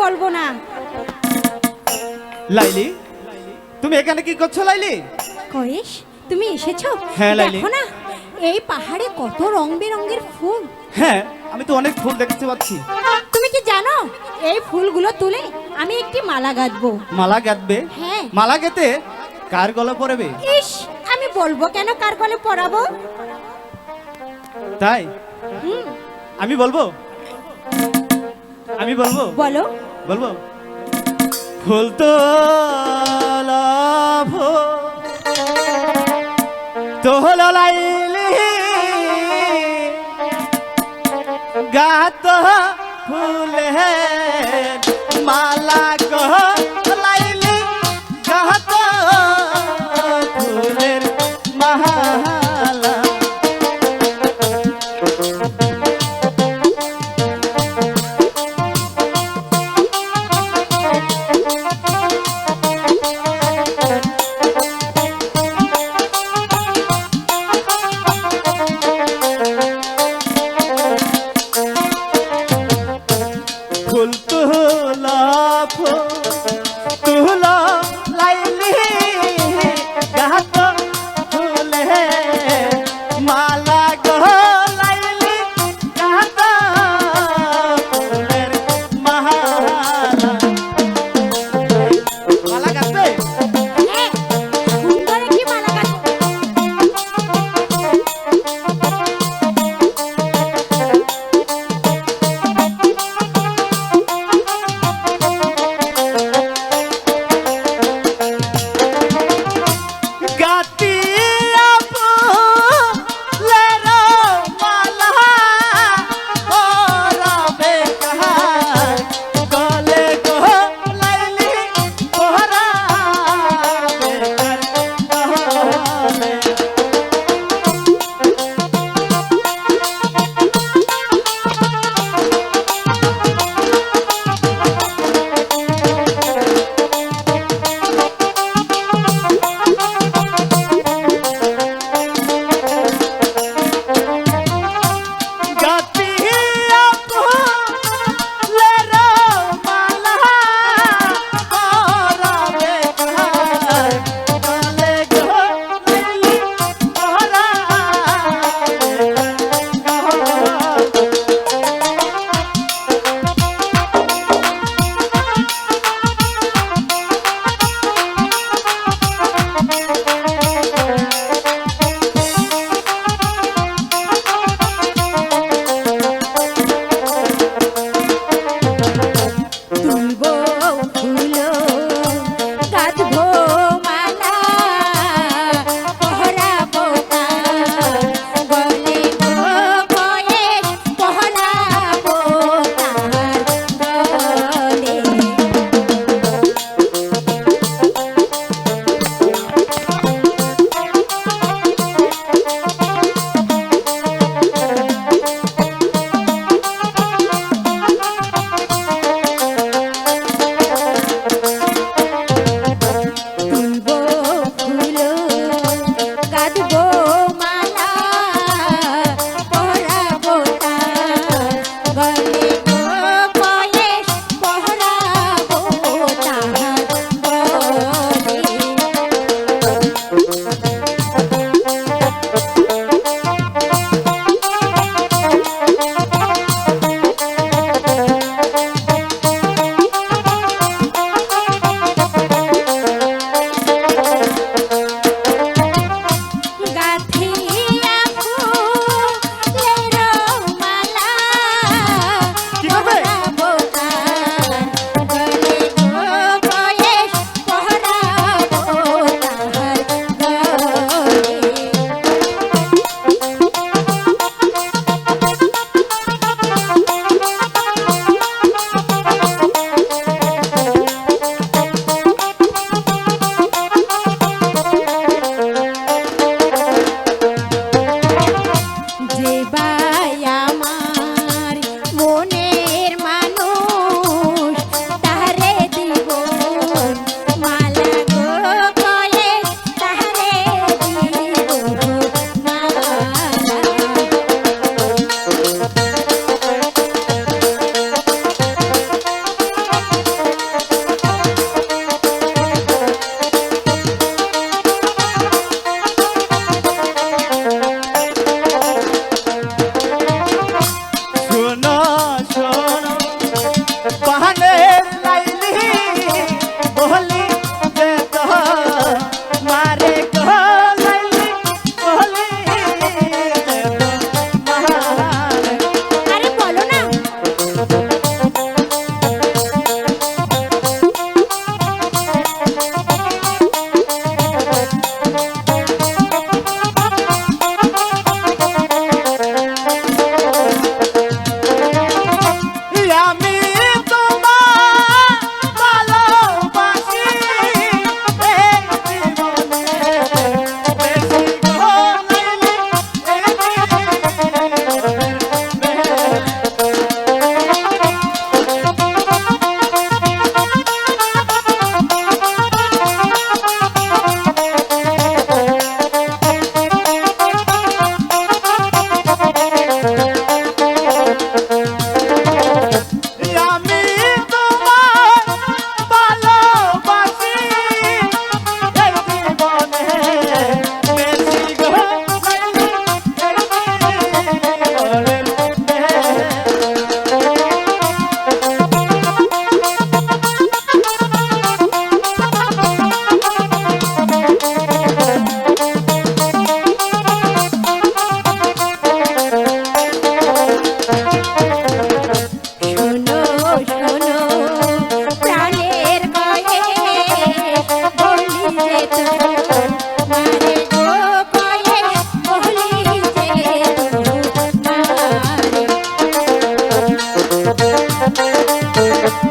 বলব না। লাইলি তুমি এখানে কি করছ লাইলি? কয়েস তুমি এসেছ? হ্যাঁ, লাইলি। দেখো না এই পাহাড়ে কত রং বেরঙের ফুল। হ্যাঁ আমি তো অনেক ফুল দেখতে পাচ্ছি। তুমি কি জানো এই ফুলগুলো তুলে আমি একটি মালা গাঁথবো মালা গাঁথবে হ্যাঁ। মালা গেতে কার গলা পড়বে ইস আমি বলব কেন কার গলে পরাবো? তাই? হুম। আমি বলব? আমি বলব? বলো। বলব? ফুল তো লাভ ফুলে মালা কহ লাইলি গাত ফুলের মালা Oh.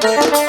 Thank you.